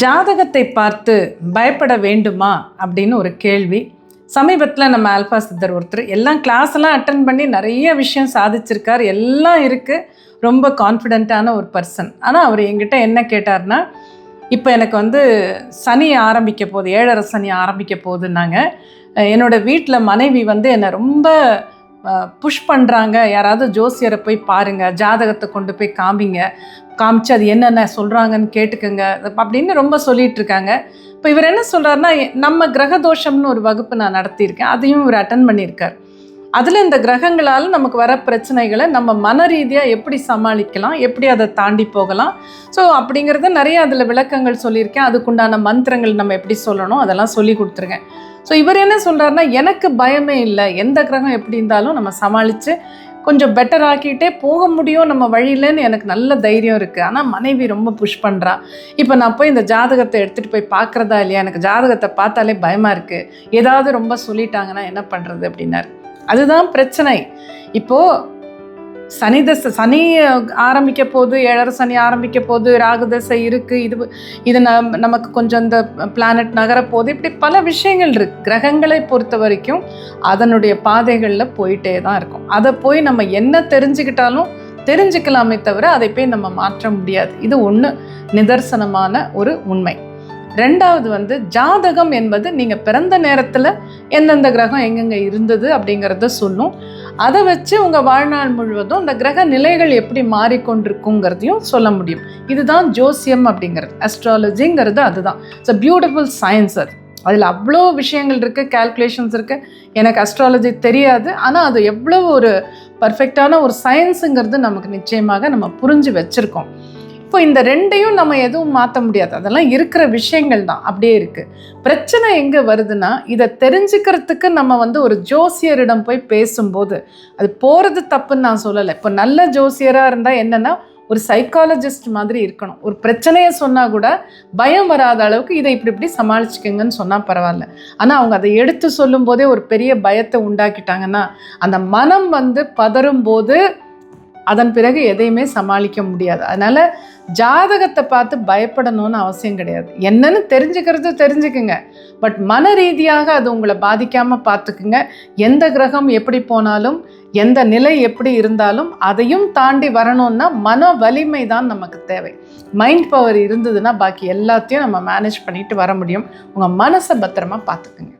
ஜாதகத்தை பார்த்து பயப்பட வேண்டுமா அப்படின்னு ஒரு கேள்வி. சமீபத்தில் நம்ம ஆல்ஃபா சித்தர் ஒருத்தர் எல்லாம் கிளாஸ் எல்லாம் அட்டன் பண்ணி நிறைய விஷயம் சாதிச்சிருக்கார். எல்லாம் இருக்குது ரொம்ப கான்ஃபிடென்ட்டான ஒரு பர்சன் ஆனால் அவர் என்கிட்ட என்ன கேட்டார்னா இப்போ எனக்கு வந்து சனி ஆரம்பிக்க போகுது. ஏழரை சனி ஆரம்பிக்க போகுதுன்னாங்க. என்னோடய வீட்டில் மனைவி வந்து என்னை ரொம்ப புஷ் பண்ணுறாங்க யாராவது ஜோசியரை போய் பாருங்கள் ஜாதகத்தை கொண்டு போய் காமிங்க. காமிச்சு அது என்னென்ன சொல்கிறாங்கன்னு கேட்டுக்கோங்க. அப்படின்னு ரொம்ப சொல்லிகிட்ருக்காங்க இப்போ இவர் என்ன சொல்கிறாருன்னா நம்ம கிரக தோஷம்னு ஒரு வகுப்பு நான் நடத்தியிருக்கேன். அதையும் இவர் அட்டன் பண்ணியிருக்கார். அதில் இந்த கிரகங்களால் நமக்கு வர பிரச்சனைகளை நம்ம மன ரீதியாக எப்படி சமாளிக்கலாம் எப்படி அதை தாண்டி போகலாம்? ஸோ அப்படிங்கிறத நிறைய அதில் விளக்கங்கள் சொல்லியிருக்கேன். அதுக்குண்டான மந்திரங்கள் நம்ம எப்படி சொல்லணும் அதெல்லாம் சொல்லி கொடுத்துருக்கேன். ஸோ இவர் என்ன சொல்கிறாருன்னா எனக்கு பயமே இல்லை. எந்த கிரகம் எப்படி இருந்தாலும் நம்ம சமாளித்து கொஞ்சம் பெட்டர் ஆக்கிட்டே போக முடியும் நம்ம வழியிலன்னு எனக்கு நல்ல தைரியம் இருக்குது ஆனால் மனைவி ரொம்ப புஷ் பண்ணுறா இப்போ நான் போய் இந்த ஜாதகத்தை எடுத்துகிட்டு போய் பார்க்குறதா இல்லையா? எனக்கு ஜாதகத்தை பார்த்தாலே பயமாக இருக்குது ஏதாவது ரொம்ப சொல்லிட்டாங்கன்னா என்ன பண்ணுறது அப்படின்னாரு. அதுதான் பிரச்சனை. இப்போது சனி தசை சனி ஆரம்பிக்க போது ஏழரை சனி ஆரம்பிக்க போது ராகு தசை இருக்குது இது இது நம் நமக்கு கொஞ்சம் இந்த பிளானட் நகரப்போகுது இப்படி பல விஷயங்கள் இருக்கு. கிரகங்களை பொறுத்த வரைக்கும் அதனுடைய பாதைகளில் போயிட்டே தான் இருக்கும். அதை போய் நம்ம என்ன தெரிஞ்சுக்கிட்டாலும் தெரிஞ்சுக்கலாமே தவிர அதை போய் நம்ம மாற்ற முடியாது. இது ஒன்று நிதர்சனமான ஒரு உண்மை. ரெண்டாவது வந்து ஜாதகம் என்பது நீங்கள் பிறந்த நேரத்தில் எந்தெந்த கிரகம் எங்கெங்கே இருந்தது அப்படிங்கிறத சொல்லும். அதை வச்சு உங்கள் வாழ்நாள் முழுவதும் அந்த கிரக நிலைகள் எப்படி மாறிக்கொண்டிருக்குங்கிறதையும் சொல்ல முடியும். இதுதான் ஜோசியம் அப்படிங்கிறது. அஸ்ட்ராலஜிங்கிறது அதுதான். இட்ஸ் அ பியூட்டிஃபுல் சயின்ஸ் அது. அதில் அவ்வளோ விஷயங்கள் இருக்குது கால்குலேஷன்ஸ் இருக்குது எனக்கு அஸ்ட்ராலஜி தெரியாது. ஆனால் அது எவ்வளோ ஒரு பர்ஃபெக்டான ஒரு சயின்ஸுங்கிறது நமக்கு நிச்சயமாக நம்ம புரிஞ்சு வச்சுருக்கோம். இப்போ இந்த ரெண்டையும் நம்ம எதுவும் மாற்ற முடியாது. அதெல்லாம் இருக்கிற விஷயங்கள் தான். அப்படியே இருக்குது பிரச்சனை எங்கே வருதுன்னா இதை தெரிஞ்சுக்கிறதுக்கு நம்ம வந்து ஒரு ஜோசியரிடம் போய் பேசும்போது அது போகிறது தப்புன்னு நான் சொல்லலை. இப்போ நல்ல ஜோசியராக இருந்தால் என்னென்னா ஒரு சைக்காலஜிஸ்ட் மாதிரி இருக்கணும். ஒரு பிரச்சனையை சொன்னால் கூட பயம் வராத அளவுக்கு இதை இப்படி இப்படி சமாளிச்சுக்கோங்கன்னு சொன்னால் பரவாயில்ல. ஆனால் அவங்க அதை எடுத்து சொல்லும்போதே ஒரு பெரிய பயத்தை உண்டாக்கிட்டாங்கன்னா அந்த மனம் வந்து பதறும் போது அதன் பிறகு எதையுமே சமாளிக்க முடியாது. அதனால் ஜாதகத்தை பார்த்து பயப்படணும்னு அவசியம் கிடையாது. என்னன்னு தெரிஞ்சுக்கிறது தெரிஞ்சுக்குங்க. பட் மன ரீதியாக அது உங்களை பாதிக்காமல் பார்த்துக்குங்க. எந்த கிரகம் எப்படி போனாலும் எந்த நிலை எப்படி இருந்தாலும் அதையும் தாண்டி வரணும்னா மன வலிமை தான் நமக்கு தேவை. மைண்ட் பவர் இருந்ததுன்னா பாக்கி எல்லாத்தையும் நம்ம மேனேஜ் பண்ணிட்டு வர முடியும். உங்கள் மனசை பத்திரமா பார்த்துக்குங்க.